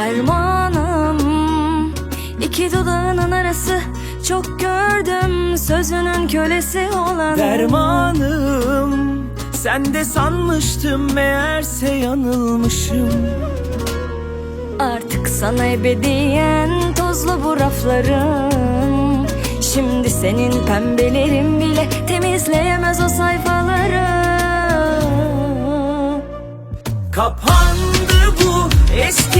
Fermanım iki dudağının arası Çok gördüm. Sözünün kölesi olan Dermanım Sen de sanmıştım meğerse yanılmışım. Artık sana ebediyen tozlu bu rafların Şimdi senin pembelerin bile temizleyemez o sayfaları. Kapandı bu eski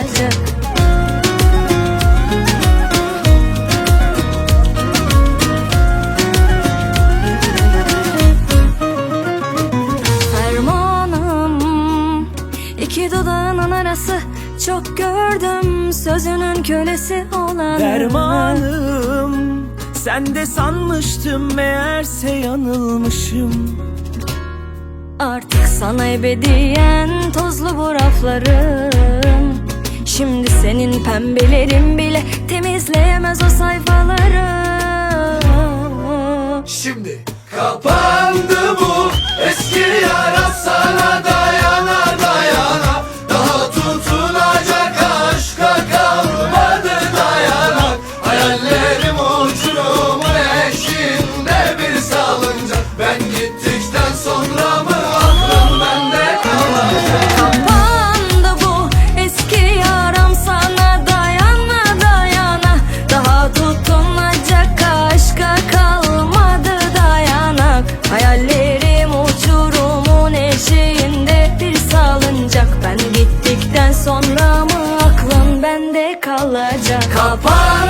dudağının arası Çok gördüm. Sözünün kölesi olan Dermanım Sen de sanmıştım meğerse yanılmışım. Artık sana ebediyen tozlu bu raflarım. Şimdi senin pembelerin bile temizleyemez o sayfaları Şimdi kapandı bu eski yara sana dayana sonra mı aklın bende kalacak? Eski